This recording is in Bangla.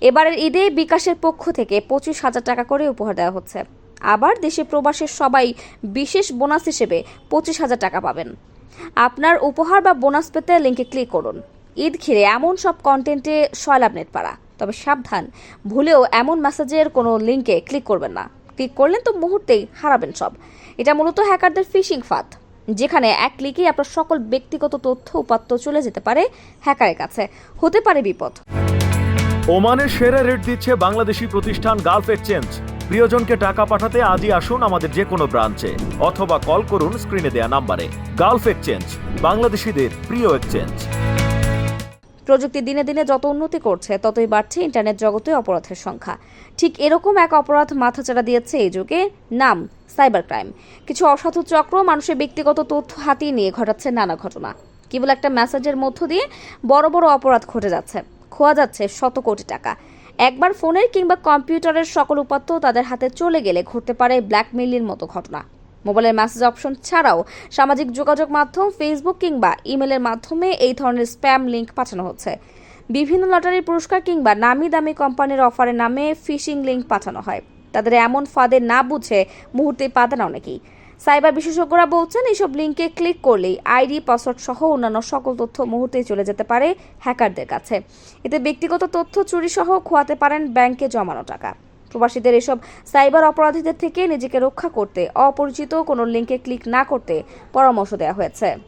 এবারের ঈদে বিকাশের পক্ষ থেকে পঁচিশ হাজার টাকা করে উপহার দেওয়া হচ্ছে। আবার দেশে প্রবাসের সবাই বিশেষ বোনাস হিসেবে পঁচিশ হাজার টাকা পাবেন। আপনার উপহার বা বোনাস পেতে লিঙ্কে ক্লিক করুন। ঈদ ঘিরে এমন সব কন্টেন্টে সয়লাভ নেট পাড়া তবে সাবধান, ভুলেও এমন মেসেজের কোনো লিঙ্কে ক্লিক করবেন না। ক্লিক করলেন তো মুহূর্তেই হারাবেন সব। এটা মূলত হ্যাকারদের ফিশিং ফাঁদ। যেখানে এক ক্লিকেই আপনার সকল ব্যক্তিগত তথ্য উপাত্ত চলে যেতে পারে হ্যাকারের কাছে। হতে পারে বিপদ। ওমানের সেরা রেট দিচ্ছে বাংলাদেশি প্রতিষ্ঠান গালফ এক্সচেঞ্জ। প্রিয়জনকে টাকা পাঠাতে আজই আসুন আমাদের যে কোনো ব্রাঞ্চে, অথবা কল করুন স্ক্রিনে দেয়া নাম্বারে। গালফ এক্সচেঞ্জ, বাংলাদেশিদের প্রিয় এক্সচেঞ্জ। প্রযুক্তি দিনে দিনে যত উন্নতি করছে, ততই বাড়ছে ইন্টারনেট জগতে অপরাধের সংখ্যা। ঠিক এরকম এক অপরাধ মাথাচাড়া দিয়েছে এই যুগে, নাম সাইবার ক্রাইম কিছু অসাধু চক্র মানুষের ব্যক্তিগত তথ্য হাতিয়ে নিয়ে ঘটাচ্ছে নানা ঘটনা। কেবল একটা মেসেজের মধ্য দিয়ে বড় বড় অপরাধ ঘটে যাচ্ছে। খোয়া যাচ্ছে শত কোটি টাকা। একবার ফোনের কিংবা কম্পিউটারের সকল উপাত্ত তাদের হাতে চলে গেলে ঘটতে পারে ব্ল্যাকমেইলের মতো ঘটনা। মোবাইলের মেসেজ অপশন ছাড়াও সামাজিক যোগাযোগ মাধ্যম ফেসবুক কিংবা ইমেলের মাধ্যমে এই ধরনের স্প্যাম লিঙ্ক পাঠানো হচ্ছে। বিভিন্ন লটারির পুরস্কার কিংবা নামি দামি কোম্পানির অফারের নামে ফিশিং লিঙ্ক পাঠানো হয়। তাদের এমন ফাঁদে না বুঝে মুহূর্তে পা দেন অনেকেই সাইবার বিশেষজ্ঞরা বলছেন এইসব লিঙ্কে ক্লিক করলেই আইডি, পাসওয়ার্ড সহ অন্যান্য সকল তথ্য মুহূর্তেই চলে যেতে পারে হ্যাকারদের কাছে। এতে ব্যক্তিগত তথ্য চুরি সহ খোয়াতে পারেন ব্যাংকে জমানো টাকা। প্রবাসীদের এসব সাইবার অপরাধীদের থেকে নিজেকে রক্ষা করতে অপরিচিত কোনো লিঙ্কে ক্লিক না করতে পরামর্শ দেওয়া হয়েছে।